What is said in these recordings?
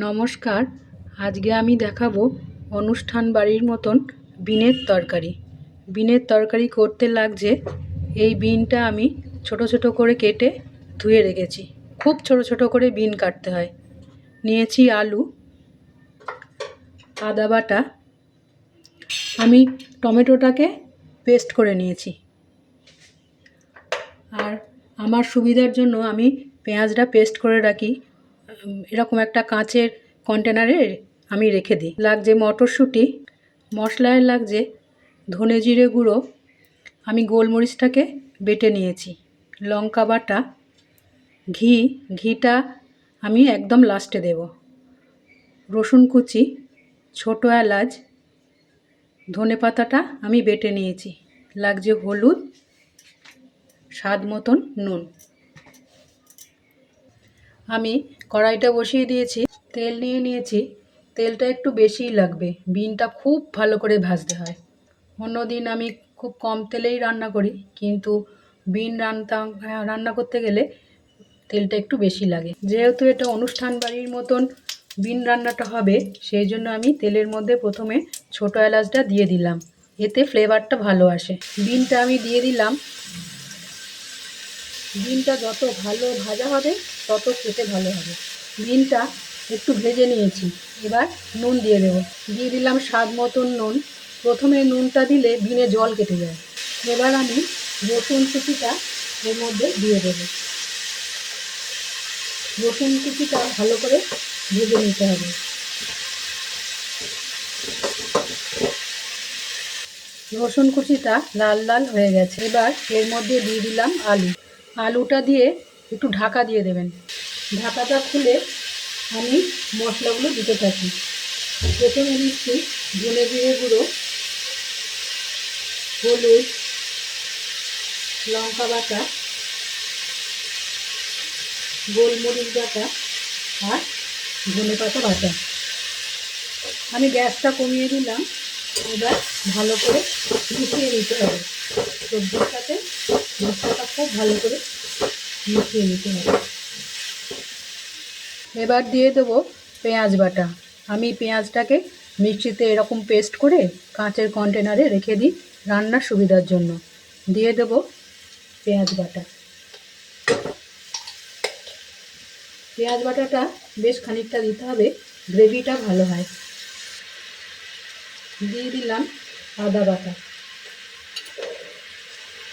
নমস্কার, আজকে আমি দেখাবো অনুষ্ঠান বাড়ির মতন বিনের তরকারি। বিনের তরকারি করতে লাগছে, এই বিনটা আমি ছোট ছোট করে কেটে ধুয়ে রেখেছি। খুব ছোট ছোট করে বিন কাটতে হয়। নিয়েছি আলু, আদা বাটা। আমি টমেটোটাকে পেস্ট করে নিয়েছি। আর আমার সুবিধার জন্য আমি পেঁয়াজটা পেস্ট করে রাখি। এরকম একটা কাঁচের কন্টেনারে আমি রেখে দিই। লাগছে মটরশুঁটি, মশলায় লাগছে ধনে জিরে গুঁড়ো, আমি গোলমরিচটাকে বেটে নিয়েছি, লঙ্কা বাটা, ঘি, ঘিটা আমি একদম লাস্টে দেব। রসুন কুচি, ছোটো এলাচ, ধনে পাতাটা আমি বেটে নিয়েছি, লাগছে হলুদ, স্বাদ মতন নুন। আমি কড়াইটা বসিয়ে দিয়েছি, তেল নিয়ে নিয়েছি, তেলটা একটু বেশিই লাগবে, বিনটা খুব ভালো করে ভাজতে হয়। অন্যদিন আমি খুব কম তেলেই রান্না করি, কিন্তু বিন রান্না রান্না করতে গেলে তেলটা একটু বেশি লাগে। যেহেতু এটা অনুষ্ঠান বাড়ির মতন বিন রান্নাটা হবে, সেই জন্য আমি তেলের মধ্যে প্রথমে ছোটো এলাচটা দিয়ে দিলাম। এতে ফ্লেভারটা ভালো আসে। বিনটা আমি দিয়ে দিলাম। বিনটা যত ভালো ভাজা হবে, তত খেতে ভালো হবে। বিনটা একটু ভেজে নিয়েছি। এবার নুন দিয়ে দেবো। দিয়ে দিলাম স্বাদ মতন নুন। প্রথমে নুনটা দিলে বিনে জল কেটে যায়। এবার আমি রসুন কুচিটা এর মধ্যে দিয়ে দেবো। রসুন কুচিটা ভালো করে ভেজে নিতে হবে। রসুন কুচিটা লাল লাল হয়ে গেছে। এবার এর মধ্যে দিয়ে দিলাম আলু। আলুটা দিয়ে একটু ঢাকা দিয়ে দেবেন। ঢাকাটা খুলে আমি মশলাগুলো দিতে থাকি। প্রথমে দিচ্ছি ধনে জিরে গুঁড়ো, হলুদ, লঙ্কা বাটা, গোলমরিচ বাটা আর ধনে পাতা বাটা। আমি গ্যাসটা কমিয়ে দিলাম, এবার ভালো করে মিশিয়ে নিতে হবে। সবজির সাথে মশলাটা খুব ভালো করে মিশিয়ে নিতে হবে। এবার দিয়ে দেবো পেঁয়াজ বাটা। আমি পেঁয়াজটাকে মিক্সিতে এরকম পেস্ট করে কাঁচের কন্টেনারে রেখে দিই রান্নার সুবিধার জন্য। দিয়ে দেবো পেঁয়াজ বাটা। পেঁয়াজ বাটাটা বেশ খানিকটা দিতে হবে, গ্রেভিটা ভালো হয়। দিয়ে দিলাম আদা বাটা।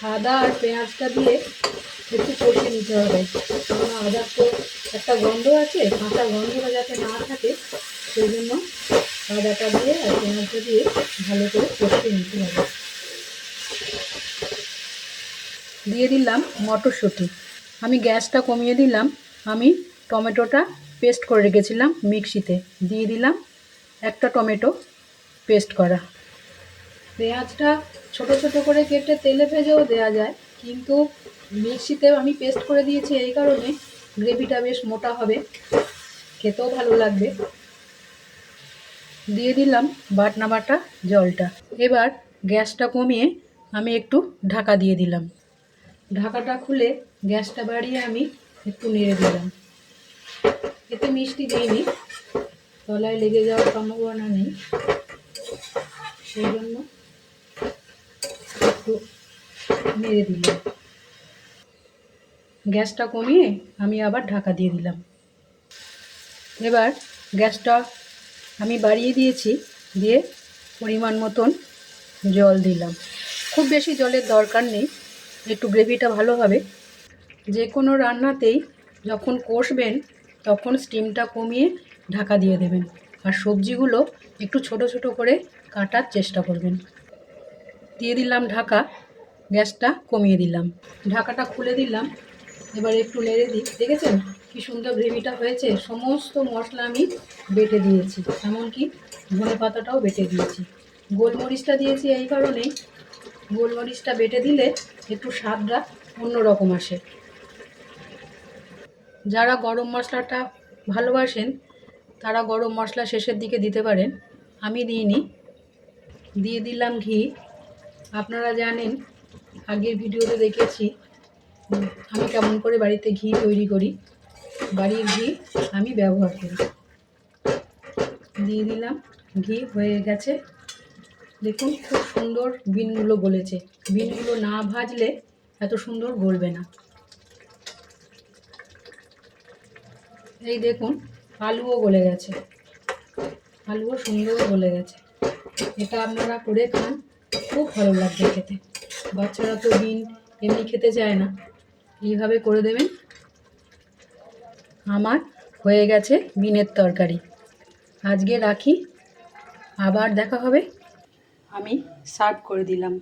আদা আর পেঁয়াজটা দিয়ে একটু কষিয়ে নিতে হবে। কারণ আদার তো একটা গন্ধ আছে, কাঁচা গন্ধটা যাতে না থাকে, সেই জন্য আদাটা দিয়ে আর পেঁয়াজটা দিয়ে ভালো করে কষিয়ে নিতে হবে। দিয়ে দিলাম মটরশুঁটি। আমি গ্যাসটা কমিয়ে দিলাম। আমি টমেটোটা পেস্ট করে রেখেছিলাম মিক্সিতে। দিয়ে দিলাম একটা টমেটো পেস্ট করা। পেঁয়াজটা ছোট ছোট করে কেটে তেলে ভেজেও দেওয়া যায়, কিন্তু মিক্সিতে আমি পেস্ট করে দিয়েছি এই কারণে গ্রেভিটা বেশ মোটা হবে, খেতেও ভালো লাগবে। দিয়ে দিলাম বাটনা বাটা জলটা। এবার গ্যাসটা কমিয়ে আমি একটু ঢাকা দিয়ে দিলাম। ঢাকাটা খুলে গ্যাসটা বাড়িয়ে আমি একটু নেড়ে দিলাম। এতে মিষ্টি দিইনি, তলায় লেগে যাওয়ার সম্ভাবনা নেই, সেই জন্য একটু নেড়ে দিলাম গ্যাসটা কমিয়ে আমি আবার ঢাকা দিয়ে দিলাম। এবার গ্যাসটা আমি বাড়িয়ে দিয়েছি, দিয়ে পরিমাণ মতন জল দিলাম। খুব বেশি জলের দরকার নেই, একটু গ্রেভিটা ভালো হবে। যে কোনো রান্নাতেই যখন কষবেন, তখন স্টিমটা কমিয়ে ঢাকা দিয়ে দেবেন। আর সবজিগুলো একটু ছোট ছোট করে কাটার চেষ্টা করবেন। দিয়ে দিলাম ঢাকা। গ্যাসটা কমিয়ে দিলাম। ঢাকাটা খুলে দিলাম। এবার একটু নেড়ে দিই। দেখেছেন কি সুন্দর গ্রেভিটা হয়েছে? সমস্ত মশলা আমি বেটে দিয়েছি। এমনকি ধনে পাতাটাও বেটে দিয়েছি। গোলমরিচটা দিয়েছি এই কারণেই গোলমরিচটা বেটে দিলে একটু স্বাদটা অন্যরকম আসে। যারা গরম মশলাটা ভালোবাসেন, তারা গরম মশলা শেষের দিকে দিতে পারেন। আমি দিইনি দিয়ে দিলাম ঘি। আপনারা জানেন, আগের ভিডিওতে দেখেছি আমি কেমন করে বাড়িতে ঘি তৈরি করি। বাড়ির ঘি আমি ব্যবহার করি। দিয়ে দিলাম, ঘি হয়ে গেছে। দেখুন, খুব সুন্দর বিনগুলো গলেছে। বিনগুলো না ভাজলে এত সুন্দর গলবে না। এই দেখুন, আলুও গলে গেছে। আলুও সুন্দর গলে গেছে। এটা আপনারা করে খান। খুব ভালো লাগবে খেতে। বাচ্চারা তো দিন এমনি খেতে চায় না। এইভাবে করে দেবেন। আমার হয়ে গেছে বিনের তরকারি। আজকে রাখি। আবার দেখা হবে। আমি সার্ভ করে দিলাম।